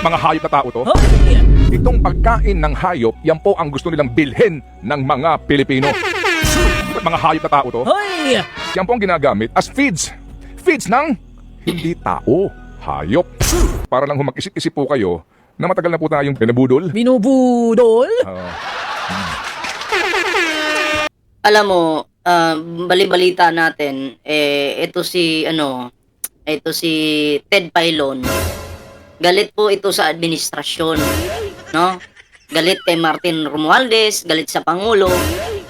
Mga hayop na tao to. Hoy! Itong pagkain ng hayop, yan po ang gusto nilang bilhin ng mga Pilipino. Mga hayop na tao to. Hoy! Yan po ang ginagamit as feeds. Feeds ng hindi tao, hayop. Para lang humag-isip-isip po kayo na matagal na po tayong pinabudol. Binubudol? Ah, alam mo, ah, bali-balita natin, eh, ito si, ano, ito si Ted Pailon. Galit po ito sa administrasyon, no? Galit kay Martin Romualdez, galit sa Pangulo.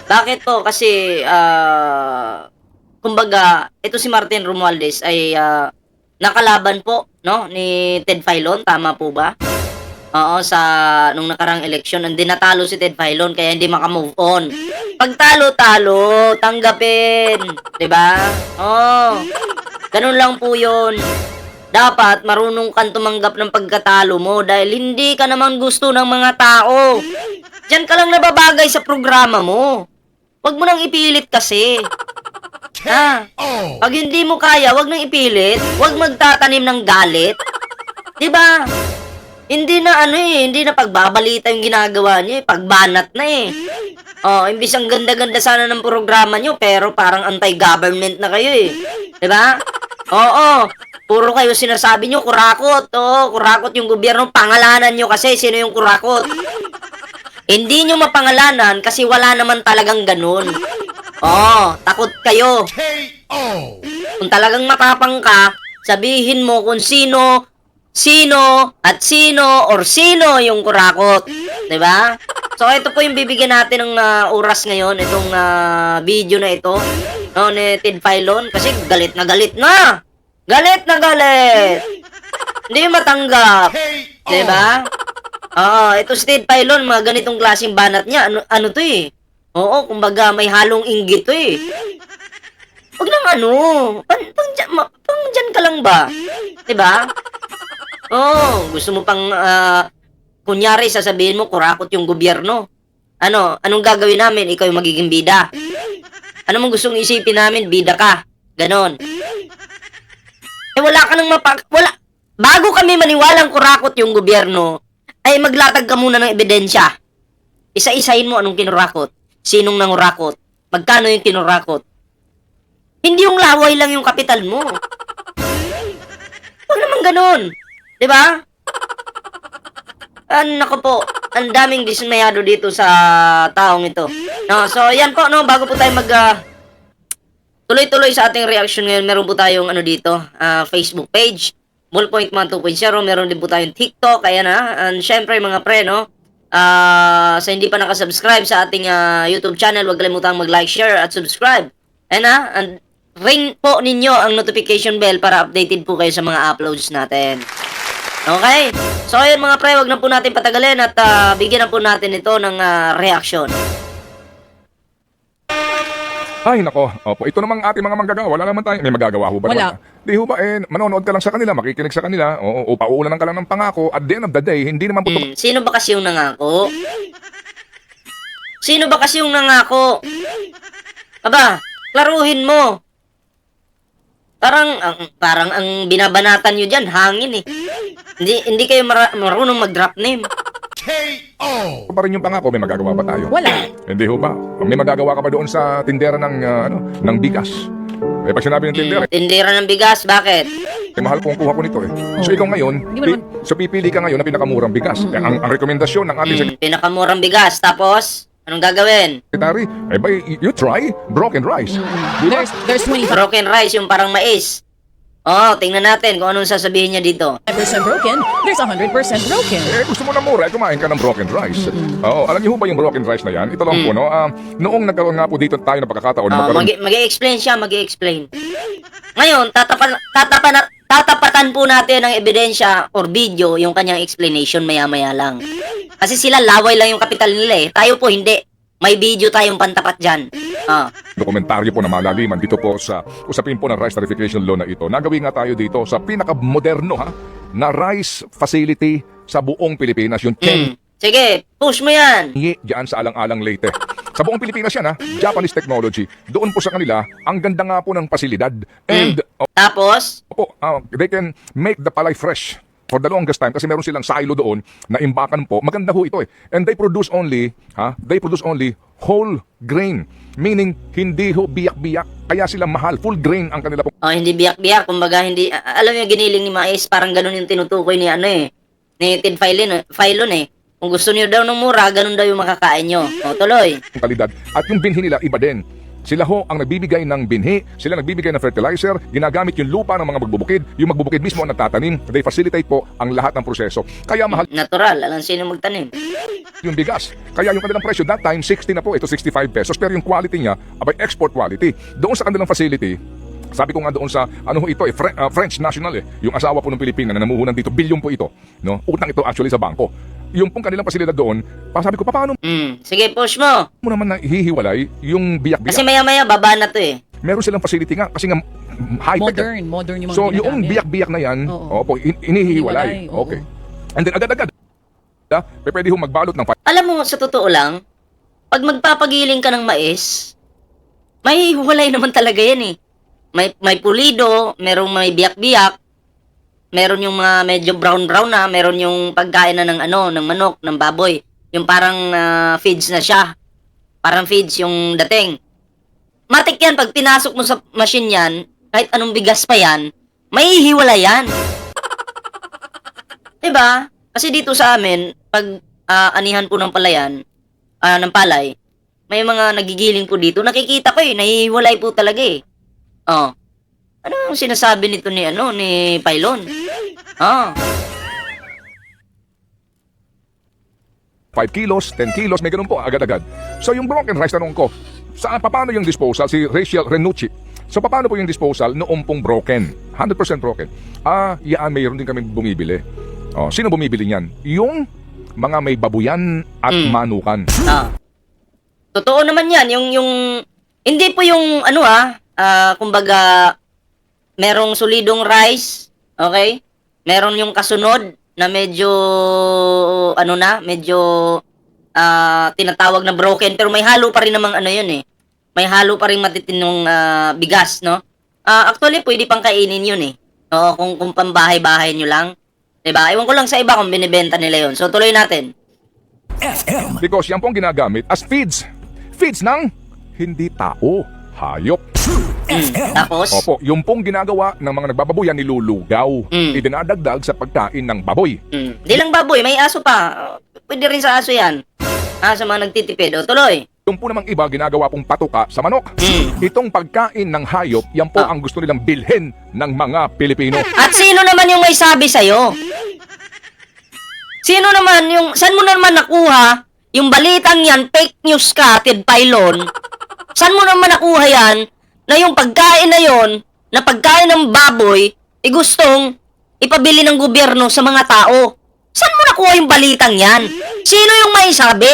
Bakit po? Kasi, ah, kumbaga, ito si Martin Romualdez ay ah, nakalaban po, no? Ni Ted Pailon, tama po ba? Oo, sa nung nakarang eleksyon, hindi natalo si Ted Filon kaya hindi makamove on. Pag talo-talo, tanggapin. 'Di ba? Oo. Ganun lang po 'yon. Dapat marunong kang tumanggap ng pagkatalo mo dahil hindi ka naman gusto ng mga tao. Diyan ka lang nababagay sa programa mo. Huwag mo nang ipilit kasi. Ha? Pag hindi mo kaya, wag nang ipilit. Huwag magtatanim ng galit. 'Di ba? Hindi na ano eh, hindi na pagbabalita yung ginagawa niyo eh, pagbanat na eh. Oh, imbis ang ganda-ganda sana ng programa niyo, pero parang anti-government na kayo eh. 'Di ba? Oo, puro kayo sinasabi niyo kurakot. Oo, kurakot yung gobyerno, pangalanan niyo kasi sino yung kurakot. Hindi niyo mapangalanan kasi wala naman talagang ganun. Oo, takot kayo. Kung talagang matapang ka, sabihin mo kung sino, sino, at sino, or sino yung kurakot. ba? So, ito po yung bibigyan natin ng ah, oras ngayon, itong ah, video na ito, no, ni Ted Filon, kasi galit na galit na. Galit na galit. Hindi matanggap. 'Di ba? Oo, ito si Ted Filon, mga ganitong klaseng banat niya, ano, ano to eh. Oo, kumbaga may halong inggit to eh. Huwag nang ano, pang, pang, dyan, ma- pang dyan ka lang ba? 'Di ba? Oh, gusto mo pang ah, kunyari sasabihin mo kurakot yung gobyerno. Ano, anong gagawin namin? Ikaw yung magiging bida. Ano mong gustong isipin namin? Bida ka. Ganon. Eh wala ka nang mapa... Wala... Bago kami maniwalang kurakot yung gobyerno, ay maglatag ka muna ng ebidensya. Isa-isahin mo anong kinurakot. Sinong nangurakot. Magkano yung kinurakot. Hindi yung laway lang yung kapital mo. Huwag naman ganon. Di ba? Ah, nako po, ang daming dismayado dito sa taong ito. No, so yan po no, bago po tayo mag ah, tuloy-tuloy sa ating reaction ngayon, meron po tayong ano dito, ah, Facebook page, Ballpoint Man 2.0, meron din po tayong TikTok, ayan ha. And syempre mga pre, no, ah, sa hindi pa nakasubscribe sa ating ah, YouTube channel, huwag kalimutang mag-like, share at subscribe. Ayan ha, and ring po ninyo ang notification bell para updated po kayo sa mga uploads natin. Okay? So, ayun mga pre, wag na po natin patagalin at ah, bigyan na po natin ito ng ah, reaction. Ay, nako. Opo, ito namang ating mga manggagawa. Wala naman tayo. May magagawa ho ba? Wala. naman? Di ho ba, eh, manonood ka lang sa kanila, makikinig sa kanila, o, o pauulan ka lang ng pangako. At the end of the day, hindi naman po Hmm, sino ba kasi yung nangako? Sino ba kasi yung nangako? Aba, klaruhin mo. Parang ang parang ang binabanatan nyo diyan hangin eh. Hindi hindi kayo mara- marunong mag-drop name. Pa rin yung pangako. May magagawa ba tayo? Wala. Hindi ho ba? May magagawa ka ba doon sa tindera ng, ah, ano, ng bigas? Eh, pag sinabi ng tindera, Tindera ng bigas, bakit? eh, mahal po ang kuha ko nito eh. So, ikaw ngayon, Hindi mo pi- so pipili ka ngayon ng pinakamurang bigas. Eh, ang, ang rekomendasyon ng ating Hmm, pinakamurang bigas. Tapos, anong gagawin? secretary, eh, ba, you try broken rice. Di ba? There's, there's 25% Broken rice, yung parang mais. Oh, tingnan natin kung anong sasabihin niya dito. broken. There's 100% broken. Eh, gusto mo na mura, eh, kumain ka ng broken rice. Oo, alam niyo ho ba yung broken rice na yan? Ito lang po, no? Ah, noong nagkaroon nga po dito tayo ng pagkakataon, Oh, magkaroon, mag explain siya, mag explain Ngayon, tatapan, tatapan, tatapatan po natin ng ebidensya or video yung kanyang explanation maya-maya lang. Kasi sila laway lang yung kapital nila eh. Tayo po hindi. May video tayong pantapat dyan. Ah. dokumentaryo po na malaliman dito po sa usapin po ng rice tarification law na ito. Nagawin nga tayo dito sa pinakamoderno ha, na rice facility sa buong Pilipinas. Yung Mm. Sige, push mo yan. Kenyi dyan sa Alang-Alang Leyte. Sa buong Pilipinas yan ha, Japanese technology. Doon po sa kanila, ang ganda nga po ng pasilidad. And, Tapos, opo, ah, they can make the palay fresh. For the longest time kasi meron silang silo doon na imbakan po. Maganda ho ito eh. And they produce only, ha? They produce only whole grain. Meaning, hindi ho biyak-biyak. Kaya sila mahal. Full grain ang kanila pong Oh, hindi biyak-biyak. Kumbaga, hindi, alam mo yung giniling ni Mais, parang ganun yung tinutukoy ni ano eh. Ni Ted Filon, Filon eh. Kung gusto niyo daw ng mura, ganun daw yung makakain nyo. O, tuloy. kalidad. At yung binhi nila, iba din. Sila ho ang nagbibigay ng binhi, sila nagbibigay ng fertilizer, ginagamit yung lupa ng mga magbubukid, yung magbubukid mismo ang nagtatanim, they facilitate po ang lahat ng proseso. Kaya mahal Natural. Alam sino magtanim. yung bigas. Kaya yung kanilang presyo that time 60 na po, ito 65 pesos. Pero yung quality niya, abay export quality. Doon sa kanilang facility, sabi ko nga doon sa ano ito eh Fre- ah, French national eh yung asawa po ng Pilipina na namuhunan dito bilyon po ito no utang ito actually sa bangko yung pong kanilang pasilidad doon pa sabi ko "Pa, paano Hmm. Sige, push mo. mo naman na hihiwalay yung biyak-biyak Kasi maya-maya, baba na to eh. meron silang facility nga kasi nga mm, high tech. Modern, modern yung mga So yung ginagamit. biyak-biyak na yan, Oo. opo, in- inihiwalay. Oo. Okay. And then agad-agad, ah, pwede hong magbalot ng Alam mo, sa totoo lang, pag magpapagiling ka ng mais, may huwalay naman talaga yan eh. May, may pulido, merong may biyak-biyak, meron yung mga medyo brown-brown na, meron yung pagkain na ng ano, ng manok, ng baboy. Yung parang ah, feeds na siya. Parang feeds yung dating. Matik yan, pag pinasok mo sa machine yan, kahit anong bigas pa yan, may hiwala yan. 'Di ba? Kasi dito sa amin, pag ah, anihan po ng palayan, ah, ng palay, may mga nagigiling po dito. Nakikita ko eh, nahihiwalay po talaga eh. Oh. Ano ang sinasabi nito ni ano ni Pylon? Oh. 5 kilos, 10 kilos, may ganun po, agad-agad. So yung broken rice, tanong ko, saan, paano yung disposal? Si Rachel Renucci. So paano po yung disposal noong pong broken? 100% broken. Ah, yaan, mayroon din kami bumibili. Oh, sino bumibili niyan? Yung mga may babuyan at Mm. manukan. Ah. Totoo naman 'yan, yung yung hindi po yung ano ah, ah, kumbaga merong solidong rice, okay? Meron yung kasunod na medyo ano na, medyo ah, tinatawag na broken pero may halo pa rin namang ano 'yun eh. May halo pa rin matitinong ah, bigas, no? Ah, actually pwede pang kainin 'yun eh. Oo, kung kung pambahay-bahay nyo lang. 'Di ba? Ewan ko lang sa iba kung binibenta nila 'yon. So tuloy natin. Because yan po ang ginagamit as feeds. Feeds ng hindi tao, hayop. Mm. Tapos Opo, yung pong ginagawa ng mga nagbababoyan nilulugaw. Mm. Idinadagdag sa pagkain ng baboy. Mm. Di lang baboy, may aso pa. Pwede rin sa aso yan. Ah, sa mga nagtitipid. O, tuloy. Yung po namang iba ginagawa pong patuka sa manok. Mm. Itong pagkain ng hayop, yan po Ah. ang gusto nilang bilhin ng mga Pilipino. At sino naman yung may sabi sa'yo? Sino naman yung... Saan mo naman nakuha yung balitang yan, fake news ka, Ted Pylon? Saan mo naman nakuha yan na yung pagkain na yon na pagkain ng baboy, eh gustong ipabili ng gobyerno sa mga tao? Saan mo nakuha yung balitang yan? Sino yung may sabi?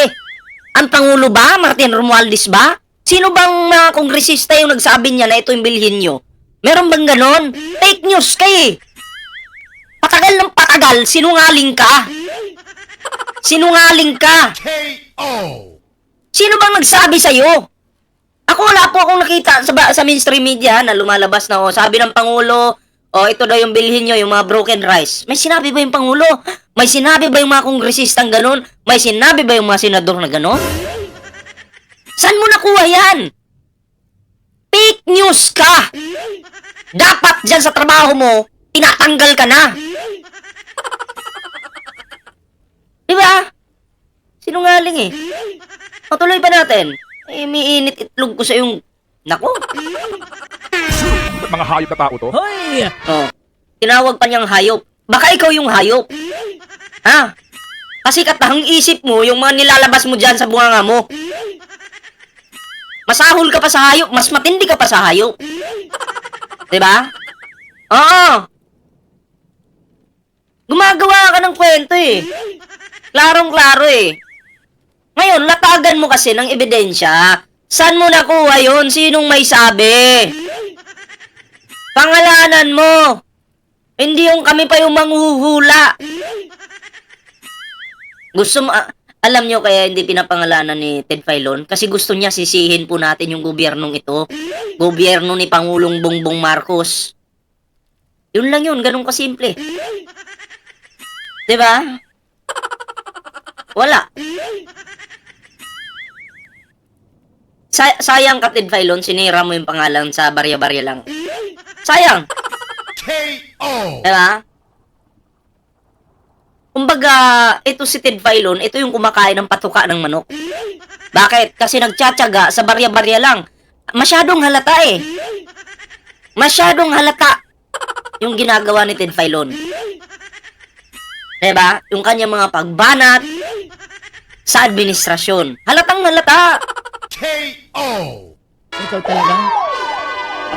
Ang Pangulo ba? Martin Romualdez ba? Sino bang mga kongresista yung nagsabi niya na ito yung bilhin nyo? Meron bang ganon? Fake news ka eh. Patagal ng patagal, sinungaling ka. Sinungaling ka. Sino bang nagsabi sa'yo? Ako wala po akong nakita sa, sa mainstream media na lumalabas na oh, sabi ng Pangulo, oh ito daw yung bilhin nyo, yung mga broken rice. May sinabi ba yung Pangulo? May sinabi ba yung mga kongresistang ganon? May sinabi ba yung mga senador na ganon? Saan mo nakuha yan? Fake news ka! Dapat dyan sa trabaho mo, tinatanggal ka na. Di ba? Sinungaling eh. Patuloy pa natin. Eh, may init itlog ko sa yung... Nako. Mga hayop na tao to? Hoy! Oh. Tinawag pa niyang hayop. Baka ikaw yung hayop. Ha? Kasi katahang isip mo yung mga nilalabas mo dyan sa bunganga mo. Masahol ka pa sa hayop, mas matindi ka pa sa hayop. 'Di ba? Oo. Gumagawa ka ng kwento eh. Klarong-klaro eh. Ngayon, latagan mo kasi ng ebidensya. Saan mo nakuha yun? Sinong may sabi? Pangalanan mo. Hindi yung kami pa yung manghuhula. Gusto mo, ah, alam nyo kaya hindi pinapangalanan ni Ted Filon? Kasi gusto niya sisihin po natin yung gobyernong ito. Gobyerno ni Pangulong Bongbong Marcos. Yun lang yun, ganun kasimple. ba? Wala. Sa- sayang Ted Filon, sinira mo yung pangalan sa barya-barya lang. Sayang. KO! Diba? Kumbaga, ito si Ted Filon, ito yung kumakain ng patuka ng manok. Bakit? Kasi nagtsatsaga sa barya-barya lang. Masyadong halata eh. Masyadong halata yung ginagawa ni Ted Filon. Diba? Yung kanyang mga pagbanat sa administrasyon. Halatang halata. KO! Ikaw talaga.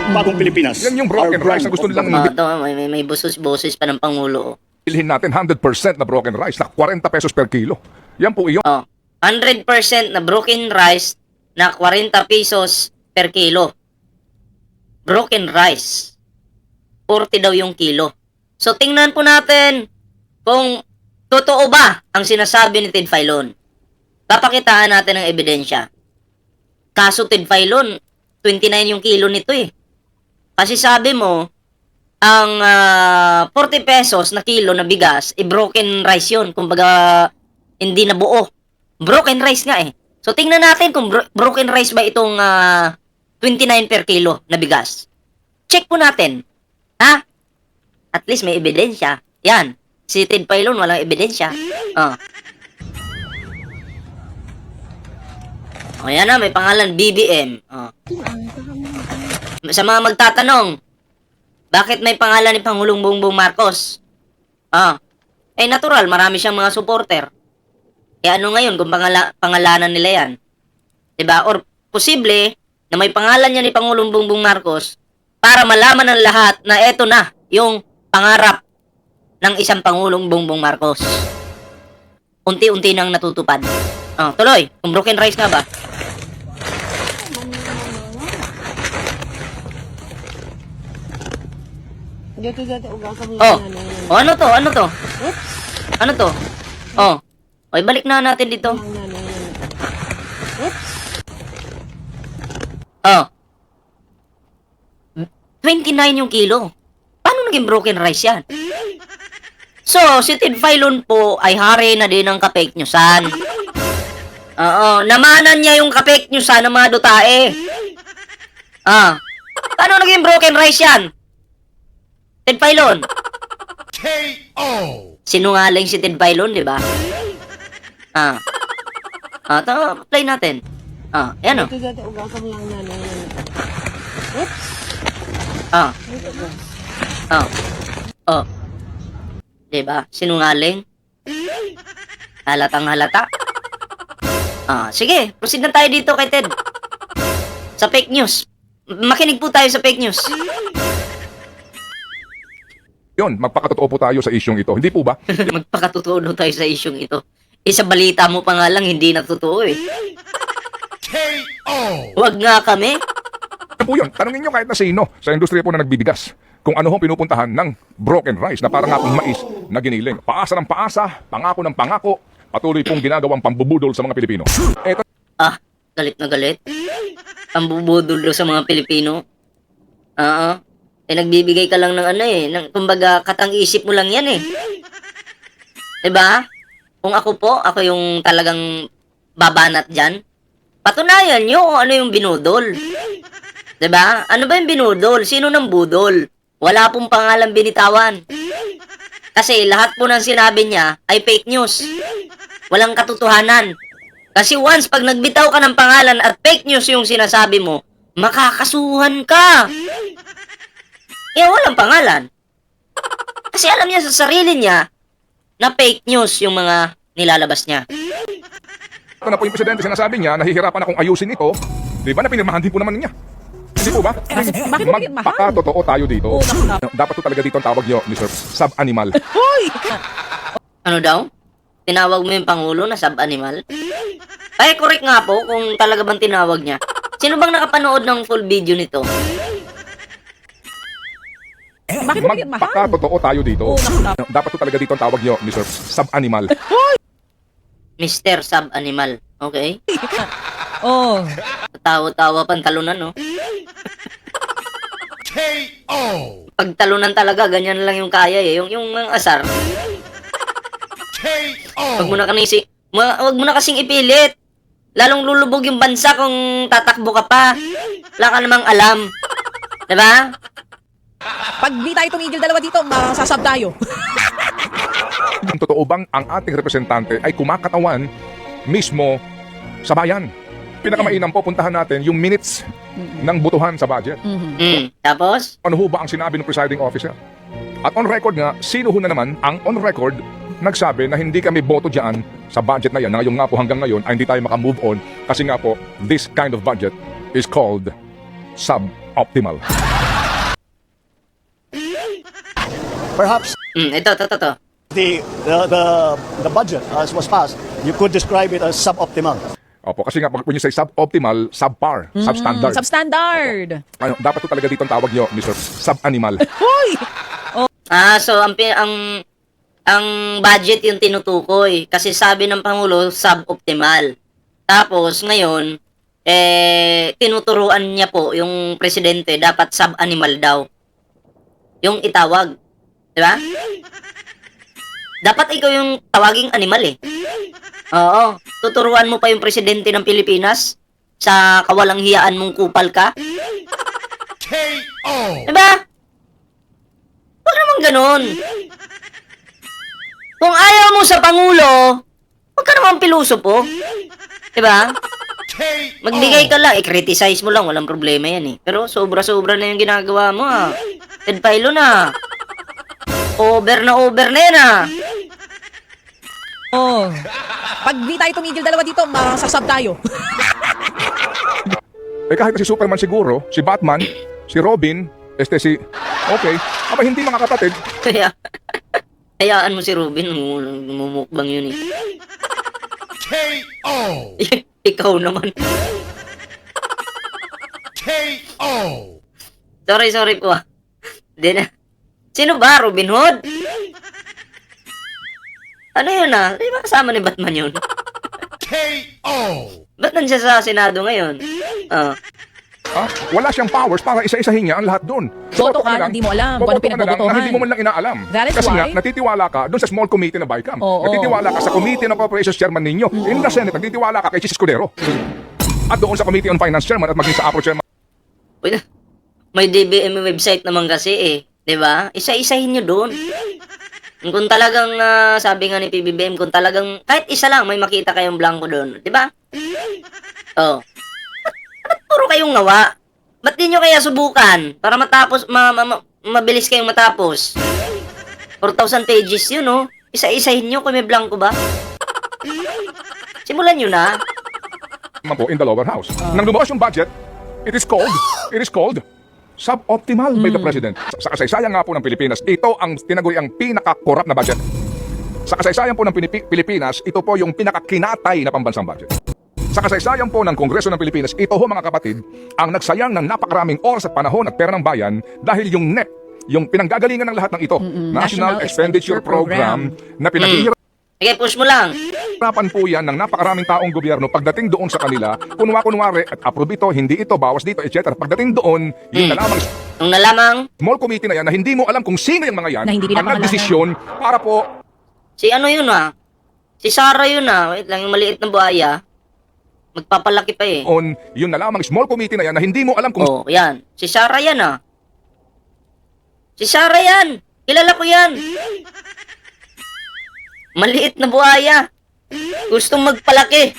Ang bagong Pilipinas. Yan yung broken Our rice na gusto nilang Ah, ito, may, may, may busos-boses pa ng Pangulo. bilhin natin 100% na broken rice na 40 pesos per kilo. Yan po iyon. Oh, 100% na broken rice na 40 pesos per kilo. Broken rice. 40 daw yung kilo. So tingnan po natin kung totoo ba ang sinasabi ni Ted Filon. Papakitaan natin ng ebidensya. Kaso Ted Filon, 29 yung kilo nito eh. Kasi sabi mo, ang ah, 40 pesos na kilo na bigas, eh broken rice yun. Kumbaga, hindi na buo. Broken rice nga eh. So tingnan natin kung bro- broken rice ba itong ah, 29 per kilo na bigas. Check po natin. Ha? At least may ebidensya. Yan. Si Ted Pailon walang ebidensya. Oh. O yan na, may pangalan BBM. Oh. Sa mga magtatanong, bakit may pangalan ni Pangulong Bongbong Marcos? Ah, eh natural, marami siyang mga supporter. Eh ano ngayon kung pangala- pangalanan nila yan? 'Di ba? Or posible na may pangalan niya ni Pangulong Bongbong Marcos para malaman ng lahat na eto na yung pangarap ng isang Pangulong Bongbong Marcos. Unti-unti nang natutupad. Ah, tuloy, kung broken rice nga ba? Dito dito ugang kami Oh. Oh, ano to? Ano to? Ano to? Oh. Oy, balik na natin dito. Oh. 29 yung kilo. Paano naging broken rice yan? So, si Ted Filon po ay hari na din ng ka-fake newsan. Oo, namanan niya yung ka-fake newsan ng mga dutae. Ah. Paano naging broken rice yan? Ted Filon. KO! Sinungaling si Ted Filon, di ba? Ah. Ah, to, play natin. Ah, yan o. Lang na Ah. Ah. Oh. Di ba? Sinungaling. Halatang halata. Ah, sige. Proceed na tayo dito kay Ted. Sa fake news. Makinig po tayo sa fake news. Yun, magpakatotoo po tayo sa isyong ito. Hindi po ba? Magpakatotoo daw tayo sa isyong ito. Eh, sa balita mo pa nga lang, hindi na totoo eh. KO! Huwag nga kami. Yan po yun. Tanungin nyo kahit na sino sa industriya po na nagbibigas kung ano hong pinupuntahan ng broken rice na parang nga pong mais na giniling. Paasa ng paasa, pangako ng pangako, patuloy pong ginagawang pambubudol sa mga Pilipino. Eto Ah, galit na galit. Ang bubudol daw sa mga Pilipino. Oo. Eh, nagbibigay ka lang ng ano eh. Ng, kumbaga, katang isip mo lang yan eh. 'Di ba? Kung ako po, ako yung talagang babanat dyan. Patunayan nyo kung ano yung binudol. 'Di ba? Ano ba yung binudol? Sino nang budol? Wala pong pangalan binitawan. Kasi lahat po ng sinabi niya ay fake news. Walang katotohanan. Kasi once pag nagbitaw ka ng pangalan at fake news yung sinasabi mo, makakasuhan ka. Eh, walang pangalan. Kasi alam niya sa sarili niya na fake news yung mga nilalabas niya. Ito na po yung presidente, sinasabi niya, nahihirapan akong ayusin ito. Di ba na pinirmahan din po naman niya? Hindi po ba? bakit? Magpakatotoo tayo dito. Dapat po talaga dito ang tawag niyo, Mr. Sub-Animal. Hoy! Ano daw? Tinawag mo yung Pangulo na sub-animal? Ay, correct nga po kung talaga bang tinawag niya. Sino bang nakapanood ng full video nito? Bakit mo pinirmahan? Magpakatotoo tayo dito. Oo. Dapat po talaga dito ang tawag niyo, Mr. Sub-Animal. Mr. Sub-animal. Okay? Oh. Tawa-tawa pantalunan, no? KO! Pag talunan talaga, ganyan lang yung kaya eh. Yung, yung mga asar. Wag mo na kasi, ma- wag mo na kasing ipilit. Lalong lulubog yung bansa kung tatakbo ka pa. Wala ka namang alam. Diba? Pag di tayo tumigil dalawa dito, masasab tayo. Ang totoo bang ang ating representante ay kumakatawan mismo sa bayan? Pinakamainam po, puntahan natin yung minutes ng butuhan sa budget. Mm. Tapos? Ano ho ba ang sinabi ng presiding officer? At on record nga, sino ho na naman ang on record nagsabi na hindi kami boto dyan sa budget na yan. Na ngayon nga po hanggang ngayon ay hindi tayo makamove on kasi nga po, this kind of budget is called suboptimal. Perhaps Mm, ito, ito, ito, ito. the, the, the, the budget as was passed, you could describe it as suboptimal. Opo, kasi nga pag when you say suboptimal, subpar, substandard. Substandard. ano, dapat po talaga dito ang tawag nyo, Mr. Sub-animal. Hoy! Ah, so ang pi- ang ang budget yung tinutukoy kasi sabi ng pangulo suboptimal. Tapos ngayon eh tinuturuan niya po yung presidente dapat sub-animal daw. Yung itawag. 'Di ba? Dapat ikaw yung tawaging animal eh. Oo, tuturuan mo pa yung presidente ng Pilipinas sa kawalang hiyaan mong kupal ka. KO. Diba? Huwag naman ganun. Mo sa Pangulo, huwag ka naman piluso po. Diba? Magbigay ka lang, i-criticize mo lang, walang problema yan eh. Pero sobra-sobra na yung ginagawa mo ah. Ted Pailo na. Over na over na yan ah. Oh. Pag di tayo tumigil dalawa dito, masasab tayo. Eh kahit si Superman siguro, si Batman, si Robin, este si... Okay, aba hindi mga kapatid, Kaya, hayaan mo si Ruben, mumukbang yun eh. KO. Ikaw naman. KO. Sorry, sorry po ah. Di na. Sino ba? Robin Hood? Ano yun ah? Di ba kasama ni Batman yun? KO. Ba't nandiyan sa Senado ngayon? Ah. Ah, wala siyang powers para isa-isahin niya ang lahat doon. Boto ka, lang- hindi mo alam kung ano ka na lang pinagbobotohan. na hindi mo man lang inaalam. That is Kasi nga, why- natitiwala ka doon sa small committee na BICAM. Oo. natitiwala ka sa Committee on Appropriations Chairman ninyo. In the Senate, natitiwala ka kay Chis Escudero. At doon sa Committee on Finance Chairman at maging sa APRO Chairman Uy, may DBM website naman kasi eh. 'Di ba? Isa-isahin nyo doon. Kung talagang, ah, sabi nga ni PBBM, kung talagang, kahit isa lang, may makita kayong blanco doon. 'Di ba? Oh. Ba't puro kayong ngawa? Ba't di nyo kaya subukan? Para matapos, ma, ma, ma- mabilis kayong matapos. 4,000 pages yun, no? Isa-isahin nyo kung may blanco ba? Simulan nyo na. po in the lower house. Nang lumabas yung budget, it is called, it is called suboptimal by the President. Sa, sa kasaysayan nga po ng Pilipinas, ito ang tinaguri ang pinaka-corrupt na budget. Sa kasaysayan po ng Pinipi- Pilipinas, ito po yung pinaka-kinatay na pambansang budget. Sa kasaysayan po ng Kongreso ng Pilipinas, ito ho mga kapatid, ang nagsayang ng napakaraming oras at panahon at pera ng bayan dahil yung NEP, yung pinanggagalingan ng lahat ng ito, National, National Expenditure Expenditure Program, Program. na pinaghihirap Sige, push mo lang. Hirapan po yan ng napakaraming taong gobyerno pagdating doon sa kanila, kunwa-kunwari at approve ito, hindi ito, bawas dito, etc. Pagdating doon, yun na lamang Nung nalamang, small committee na yan na hindi mo alam kung sino yung mga yan Na hindi ang pinapangalanan. nagdesisyon para po Si ano yun ah? Si Sarah yun ah. Wait lang, yung maliit na buhaya. Magpapalaki pa eh. on yun na lamang small committee na yan na hindi mo alam kung Oh, yan. Si Sarah yan ah. Si Sarah yan. Kilala ko yan. Maliit na buhaya. Gustong magpalaki.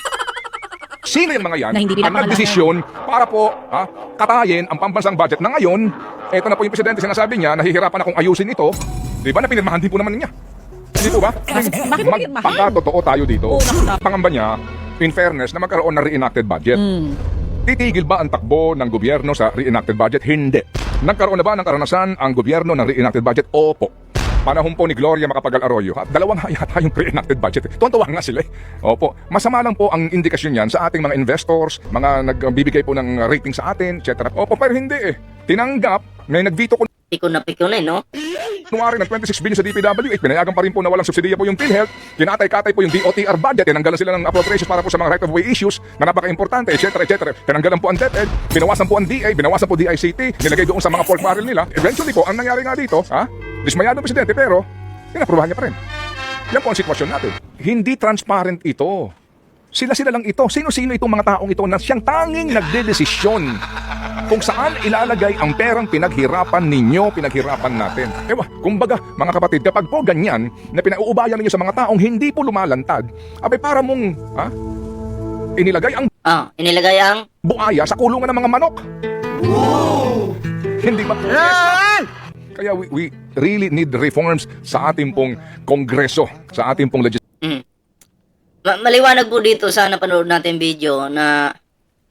sino yung mga yan Na hindi ang pinapangalanan. nagdesisyon para po ha, katayin ang pambansang budget na ngayon, eto na po yung presidente sinasabi niya, nahihirapan akong ayusin ito, di ba na pinirmahan din po naman niya. Hindi po ba? Bakit mo pinirmahan? Magpakatotoo tayo dito. Oo, Pangamba niya, in fairness, na magkaroon ng reenacted budget. Mm. Titigil ba ang takbo ng gobyerno sa reenacted budget? Hindi. Nagkaroon na ba ng karanasan ang gobyerno ng reenacted budget? Opo. Panahon po ni Gloria Macapagal Arroyo, ha? dalawang yata yung pre-enacted budget. Tuwan-tuwa nga sila eh. Opo. Masama lang po ang indikasyon yan sa ating mga investors, mga nagbibigay po ng rating sa atin, etc. Opo, pero hindi eh. Tinanggap, ngayon nag-veto ko Piko na piko na eh, no? Kunwari ng 26 billion sa DPWH, pinayagan pa rin po na walang subsidiya po yung PhilHealth, kinatay-katay po yung DOTR budget, tinanggalan sila ng appropriations para po sa mga right-of-way issues na napaka-importante, etc. etc. Tinanggalan po ang DepEd, binawasan po ang DA, binawasan po DICT, nilagay doon sa mga pork barrel nila. Eventually po, ang nangyari nga dito, ha? Dismayado ang presidente pero, pinaprubahan niya pa rin. Yan po ang sitwasyon natin. Hindi transparent ito. Sila-sila lang ito. Sino-sino itong mga taong ito na siyang tanging nagdedesisyon kung saan ilalagay ang perang pinaghirapan ninyo, pinaghirapan natin. Ewa, kumbaga, mga kapatid, kapag po ganyan, na pinauubayan ninyo sa mga taong hindi po lumalantad, abay para mong, ha? Inilagay ang Ah, inilagay ang buaya sa kulungan ng mga manok. Hindi ba po? Kaya we, we really need reforms sa ating pong kongreso, sa ating pong legis- Mm. Ma- maliwanag po dito sa napanood natin video na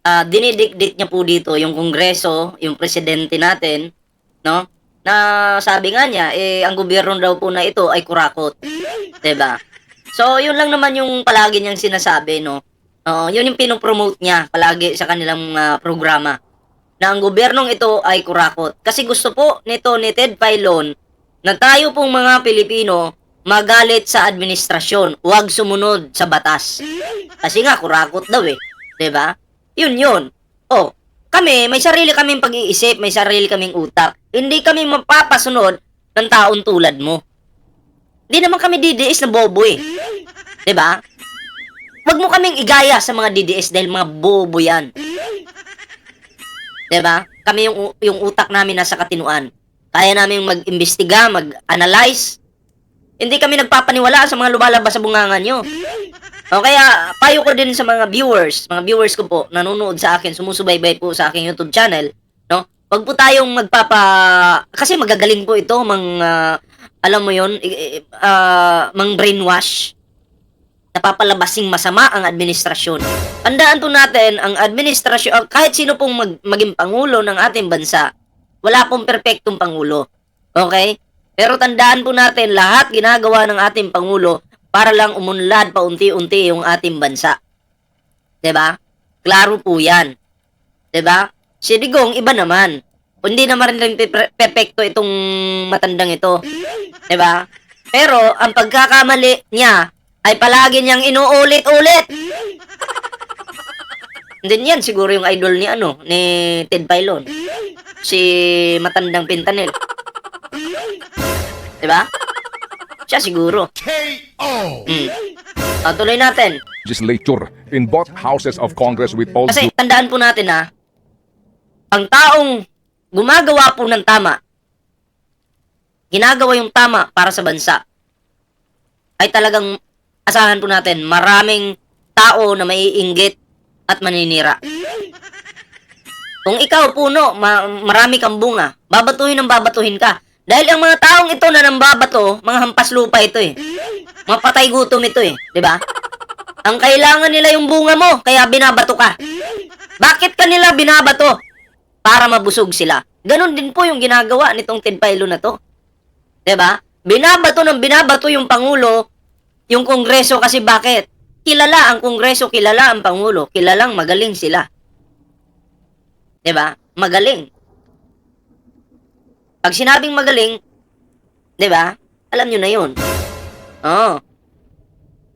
ah, dinidikdik niya po dito yung kongreso, yung presidente natin, no? Na sabi nga niya, eh, ang gobyerno daw po na ito ay kurakot. ba? So, yun lang naman yung palagi niyang sinasabi, no? Oo, yun yung pinopromote niya palagi sa kanilang ah, programa. Na ang gobyernong ito ay kurakot. Kasi gusto po nito ni Ted Filon na tayo pong mga Pilipino magalit sa administrasyon, huwag sumunod sa batas. Kasi nga, kurakot daw eh. ba? Yun yun. Oh, kami, may sarili kaming pag-iisip, may sarili kaming utak. Hindi kami mapapasunod ng taon tulad mo. Hindi naman kami DDS na bobo eh. ba? Huwag mo kaming igaya sa mga DDS dahil mga bobo yan. ba? Kami yung yung utak namin nasa katinuan. Kaya namin mag-imbestiga, mag-analyze, hindi kami nagpapaniwala sa mga lumalabas sa bungangan nyo. O kaya, payo ko din sa mga viewers, mga viewers ko po, nanonood sa akin, sumusubaybay po sa aking YouTube channel, no? Wag po tayong magpapa... Kasi magagaling po ito, mga... alam mo yon i- ah, mang brainwash. Napapalabasing masama ang administrasyon. Tandaan po natin, ang administrasyon, kahit sino pong mag, maging pangulo ng ating bansa, wala pong perpektong pangulo. Okay? Pero tandaan po natin, lahat ginagawa ng ating Pangulo para lang umunlad paunti-unti yung ating bansa. 'Di ba? Klaro po yan. 'Di ba? Si Digong, iba naman. Hindi naman rin pe- perpekto itong matandang ito. 'Di ba? Pero, ang pagkakamali niya ay palagi niyang inuulit-ulit. Hindi yan siguro yung idol ni ano, ni Ted Filon. Si matandang Pintanel. Diba? Siya siguro. KO. Mm. Ah, tuloy natin. legislature in both houses of Congress with all Kasi due tandaan po natin ha, ang taong gumagawa po ng tama, ginagawa yung tama para sa bansa, ay talagang asahan po natin maraming tao na maiinggit at maninira. Kung ikaw puno, ma- marami kang bunga, babatuhin ng babatuhin ka. Dahil ang mga taong ito na nambabato, mga hampas lupa ito eh. Mga patay gutom ito eh, 'di ba? Ang kailangan nila yung bunga mo, kaya binabato ka. Bakit kanila binabato? Para mabusog sila. Ganon din po yung ginagawa nitong Ted Pailo na to. 'Di ba? Binabato ng binabato yung pangulo, yung kongreso kasi bakit? Kilala ang kongreso, kilala ang pangulo, kilalang magaling sila. 'Di ba? Magaling. Pag sinabing magaling, 'di ba? Alam nyo na 'yon. Oo.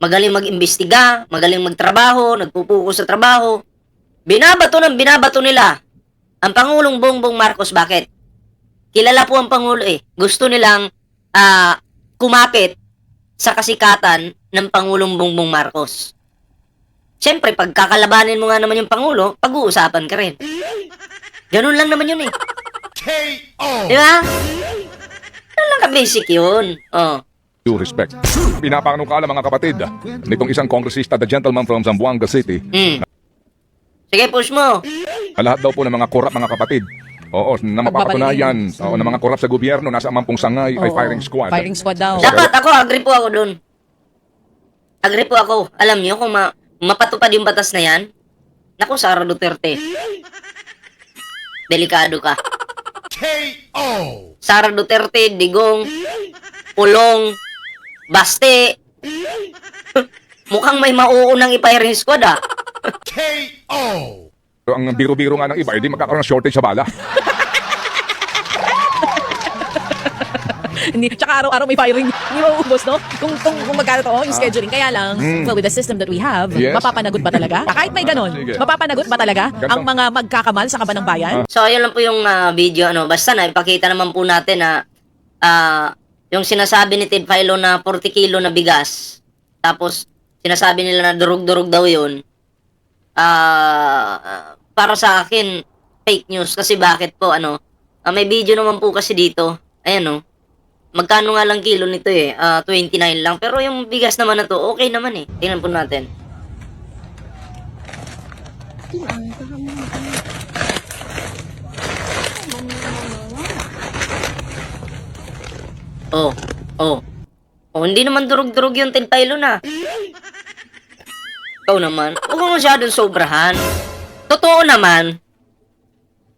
Magaling mag-imbestiga, magaling magtrabaho, nagpupuko sa trabaho. Binabato ng binabato nila ang Pangulong Bongbong Marcos. Bakit? Kilala po ang Pangulo eh. Gusto nilang ah, kumapit sa kasikatan ng Pangulong Bongbong Marcos. Siyempre, pag kakalabanin mo nga naman yung Pangulo, pag-uusapan ka rin. Ganun lang naman yun eh. KO. Di ba? Ganun lang ka-basic yun. Oh. due respect. Pinapanukala mga kapatid nitong isang kongresista, the gentleman from Zamboanga City, Hmm. Sige, push mo. na lahat daw po ng mga korap mga kapatid. Oo, na mapapatunayan oo, ng mga korap sa gobyerno, nasa amampong sangay ay Oo. firing squad. Firing squad daw. Dapat ako, agree po ako dun. Agree po ako. Alam niyo kung ma- mapatupad yung batas na yan, naku, Sara Duterte. Delikado ka. KO. Sara Duterte, Digong, Pulong, Baste. Mukhang may mauunang i-firing squad ah. KO. Pero ang biro-biro nga ng iba, hindi magkakaroon ng shortage sa bala. Hindi, tsaka araw-araw may firing. Hindi mauubos, no? Kung, kung, kung magkano to, oh, yung scheduling. Kaya lang, well, with the system that we have, Ah. Yes. mapapanagot ba talaga? Kahit may ganon, Sige. mapapanagot ba talaga Gandang- ang mga magkakamal sa kaban ng bayan? So, ayun lang po yung ah, video. Ano. Basta na, ipakita naman po natin na ah, yung sinasabi ni Ted Philo na 40 kilo na bigas tapos sinasabi nila na durog-durog daw yun, ah, para sa akin, fake news. Kasi bakit po, ano, ah, may video naman po kasi dito, ayan oh, magkano nga lang kilo nito eh, Ah, 29 lang. Pero yung bigas naman na to, okay naman eh. Tingnan po natin. Oh, oh. Oh, hindi naman durog-durog yung tinpaylo na. Ikaw naman, huwag mo masyadong sobrahan. Totoo naman,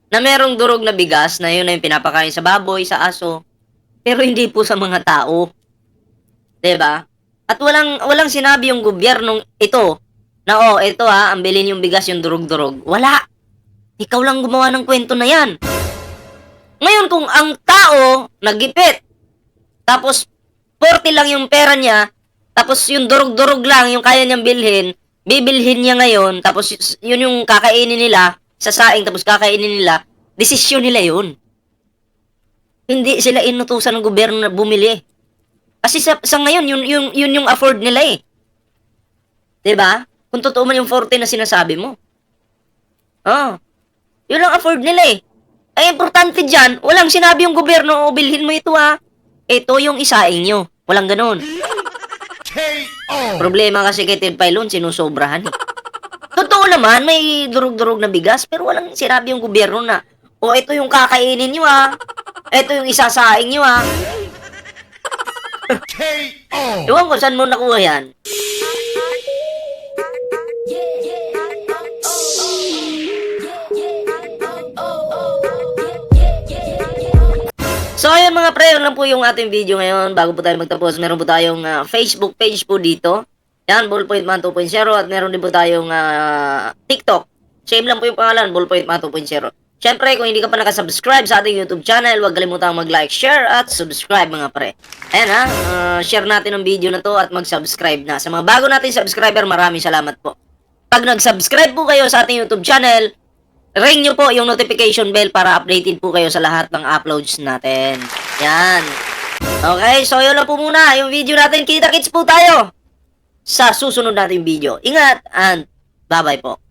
na merong durog na bigas na yun na yung pinapakain sa baboy, sa aso, pero hindi po sa mga tao. 'Di ba? At walang walang sinabi yung gobyernong ito na oh, ito ha, ang bilhin yung bigas yung durog-durog. Wala. Ikaw lang gumawa ng kwento na 'yan. Ngayon kung ang tao nagipit tapos 40 lang yung pera niya, tapos yung durog-durog lang yung kaya niyang bilhin, bibilhin niya ngayon, tapos yun yung kakainin nila, sasaing tapos kakainin nila, desisyon nila yun. Hindi sila inutusan ng gobyerno na bumili. Kasi sa, sa ngayon, yun, yun, yun yung afford nila eh. ba? Kung totoo man yung 40 na sinasabi mo. Oh. Yun ang afford nila eh. Ay, importante dyan, walang sinabi yung gobyerno, o bilhin mo ito ha. Ito yung isaing nyo. Walang ganun. Problema kasi kay Ted Pailon, sinusobrahan eh. Totoo naman, may durog-durog na bigas, pero walang sinabi yung gobyerno na, o ito yung kakainin nyo ha. Ito yung isasaing nyo ha. KO. Ewan ko saan mo nakuha yan. So ayun mga pre, yun lang po yung ating video ngayon. Bago po tayo magtapos, meron po tayong ah, Facebook page po dito. Yan, Ballpoint Man 2.0 at meron din po tayong ah, TikTok. Same lang po yung pangalan, Ballpoint Man 2.0. Siyempre, kung hindi ka pa nakasubscribe sa ating YouTube channel, huwag kalimutang mag-like, share, at subscribe mga pre. Ayan ha, ah, share natin ang video na to at mag-subscribe na. Sa mga bago nating subscriber, maraming salamat po. Pag nag-subscribe po kayo sa ating YouTube channel, ring nyo po yung notification bell para updated po kayo sa lahat ng uploads natin. Yan. Okay, so yun lang po muna yung video natin. Kita-kits po tayo sa susunod nating video. Ingat and bye-bye po.